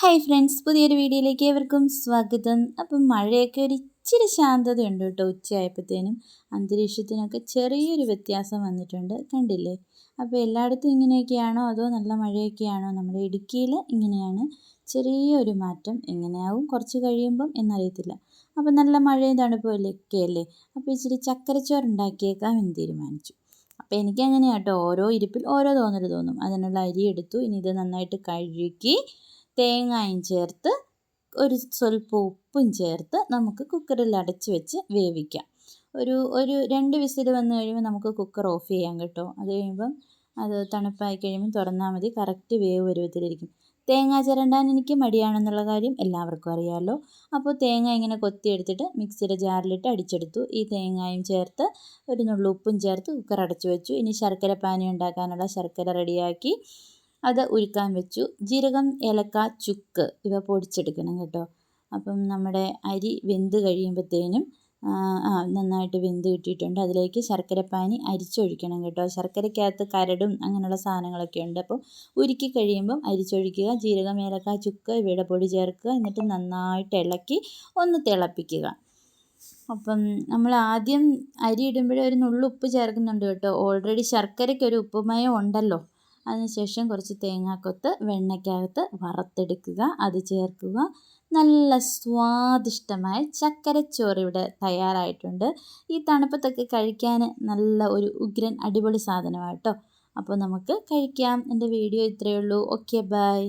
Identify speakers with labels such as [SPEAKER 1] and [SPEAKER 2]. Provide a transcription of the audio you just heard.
[SPEAKER 1] Hi friends പുതിയൊരു വീഡിയോയിലേക്ക് ഏവർക്കും സ്വാഗതം. അപ്പം മഴയൊക്കെ ഒരു ഇച്ചിരി ശാന്തതയുണ്ട് കേട്ടോ ഉച്ചയായപ്പോഴത്തേനും. അന്തരീക്ഷത്തിനൊക്കെ ചെറിയൊരു വ്യത്യാസം വന്നിട്ടുണ്ട് കണ്ടില്ലേ? അപ്പോൾ എല്ലായിടത്തും ഇങ്ങനെയൊക്കെയാണോ അതോ നല്ല മഴയൊക്കെയാണോ നമ്മുടെ ഇടുക്കിയിൽ ഇങ്ങനെയാണ്? ചെറിയൊരു മാറ്റം എങ്ങനെയാവും? കുറച്ച് കഴിയുമ്പം എന്നറിയത്തില്ല. അപ്പോൾ നല്ല മഴയും തണുപ്പൊക്കെ അല്ലേ? അപ്പോൾ ഇച്ചിരി ചക്കരച്ചോറ് ഉണ്ടാക്കിയേക്കാം എന്ന് തീരുമാനിച്ചു. അപ്പോൾ എനിക്ക് അങ്ങനെയാട്ടോ ഓരോ ഇരിപ്പിൽ ഓരോ തോന്നൽ തോന്നും. അതിനുള്ള അരി എടുത്തു ഇനി ഇത് നന്നായിട്ട് കഴുകി തേങ്ങയും ചേർത്ത് ഒരു സ്വല്പം ഉപ്പും ചേർത്ത് നമുക്ക് കുക്കറിൽ അടച്ച് വെച്ച് വേവിക്കാം. ഒരു ഒരു രണ്ട് വിസിൽ വന്നു കഴിയുമ്പോൾ നമുക്ക് കുക്കർ ഓഫ് ചെയ്യാം കേട്ടോ. അത് കഴിയുമ്പം അത് തണുപ്പായി കഴിയുമ്പോൾ തുറന്നാൽ മതി. കറക്റ്റ് വേവ് പരുവത്തിലിരിക്കും തേങ്ങ ചിരണ്ടാൻ എനിക്ക് മടിയാണെന്നുള്ള കാര്യം എല്ലാവർക്കും അറിയാമല്ലോ അപ്പോൾ തേങ്ങ ഇങ്ങനെ കൊത്തിയെടുത്തിട്ട് മിക്സിയുടെ ജാറിലിട്ട് അടിച്ചെടുത്തു. ഈ തേങ്ങയും ചേർത്ത് ഒരു നുള്ളുപ്പും ചേർത്ത് കുക്കർ അടച്ചു വെച്ചു. ഇനി ശർക്കര പാനി ഉണ്ടാക്കാനുള്ള ശർക്കര റെഡിയാക്കി അത് ഉരുക്കാൻ വെച്ചു. ജീരകം ഏലക്ക ചുക്ക് ഇവ പൊടിച്ചെടുക്കണം കേട്ടോ. അപ്പം നമ്മുടെ അരി വെന്ത് കഴിയുമ്പോഴത്തേനും നന്നായിട്ട് വെന്ത് കിട്ടിയിട്ടുണ്ട്. അതിലേക്ക് ശർക്കരപ്പാനി അരിച്ചൊഴിക്കണം കേട്ടോ. ശർക്കരയ്ക്കകത്ത് കരടും അങ്ങനെയുള്ള സാധനങ്ങളൊക്കെ ഉണ്ട്. അപ്പോൾ ഉരുക്കി കഴിയുമ്പം അരിച്ചൊഴിക്കുക. ജീരകം ഏലക്ക ചുക്ക് ഇവയുടെ പൊടി ചേർക്കുക. എന്നിട്ട് നന്നായിട്ട് ഇളക്കി ഒന്ന് തിളപ്പിക്കുക. അപ്പം നമ്മൾ ആദ്യം അരി ഇടുമ്പോഴേ ഒരു നുള്ളുപ്പ് ചേർക്കുന്നുണ്ട് കേട്ടോ. ഓൾറെഡി ശർക്കരയ്ക്ക് ഒരു ഉപ്പുമയം ഉണ്ടല്ലോ. അതിനുശേഷം കുറച്ച് തേങ്ങാക്കൊത്ത് വെണ്ണയ്ക്കകത്ത് വറുത്തെടുക്കുക അത് ചേർക്കുക. നല്ല സ്വാദിഷ്ടമായ ചക്കരച്ചോറ് ഇവിടെ തയ്യാറായിട്ടുണ്ട്. ഈ തണുപ്പത്തൊക്കെ കഴിക്കാൻ നല്ല ഒരു ഉഗ്രൻ അടിപൊളി സാധനമാണ് കേട്ടോ. അപ്പോൾ നമുക്ക് കഴിക്കാം. എന്റെ വീഡിയോ ഇത്രയേ ഉള്ളൂ. Okay bye.